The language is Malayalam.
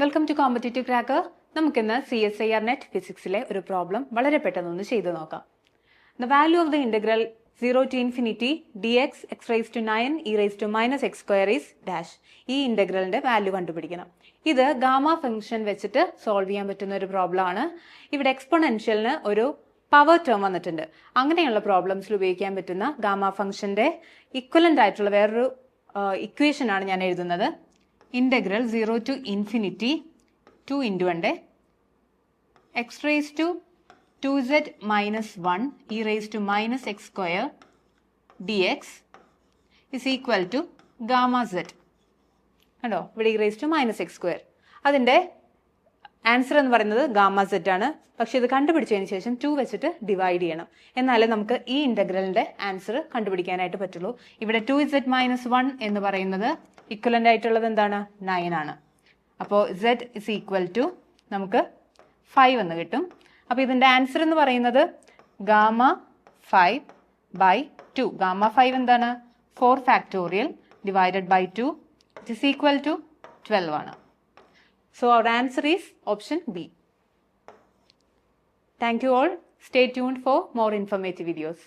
വെൽക്കം ടു കോമ്പറ്റേറ്റീവ് ക്രാക്കർ നമുക്കിന്ന് C S I R net ഫിസിക്സിലെ ഒരു പ്രോബ്ലം വളരെ പെട്ടെന്ന് ചെയ്തു നോക്കാം. The value of the integral zero to infinity d x x raise to nine e raise to minus x square is dash ഈ ഇന്റഗ്രലിന്റെ വാല്യൂ കണ്ടുപിടിക്കണം. ഇത് ഗാമ ഫംഗ്ഷൻ വെച്ചിട്ട് സോൾവ് ചെയ്യാൻ പറ്റുന്ന ഒരു പ്രോബ്ലം ആണ്. ഇവിടെ എക്സ്പൊണൻഷ്യലിന് ഒരു പവർ ടേം വന്നിട്ടുണ്ട്. അങ്ങനെയുള്ള പ്രോബ്ലംസിൽ ഉപയോഗിക്കാൻ പറ്റുന്ന ഗാമ ഫംഗ്ഷന്റെ ഇക്വലന്റ് ആയിട്ടുള്ള വേറൊരു ഇക്വേഷൻ ആണ് ഞാൻ എഴുതുന്നത്. Integral zero to infinity to into ഉണ്ട് x raise to to z minus one e raise to minus x square d x is equal to gamma z കണ്ടോ? ഇവിടെ e raise to minus x square അതിന്റെ ആൻസർ എന്ന് പറയുന്നത് ഗാമ സെറ്റ് ആണ്. പക്ഷെ ഇത് കണ്ടുപിടിച്ചതിന് ശേഷം ടു വെച്ചിട്ട് ഡിവൈഡ് ചെയ്യണം. എന്നാലേ നമുക്ക് ഈ ഇന്റഗ്രലിന്റെ ആൻസർ കണ്ടുപിടിക്കാനായിട്ട് പറ്റുള്ളൂ. ഇവിടെ ടു ഇസെഡ് മൈനസ് വൺ എന്ന് പറയുന്നത് ഇക്വലന്റ് ആയിട്ടുള്ളത് എന്താണ്? നയൻ ആണ്. അപ്പോൾ സെഡ് ഇസ് ഈക്വൽ ടു നമുക്ക് ഫൈവ് എന്ന് കിട്ടും. അപ്പോൾ ഇതിന്റെ ആൻസർ എന്ന് പറയുന്നത് gamma five by two gamma five എന്താണ്? Four factorial divided by two it is equal to twelve ആണ്. So our answer is option B. Thank you all. Stay tuned for more informative videos.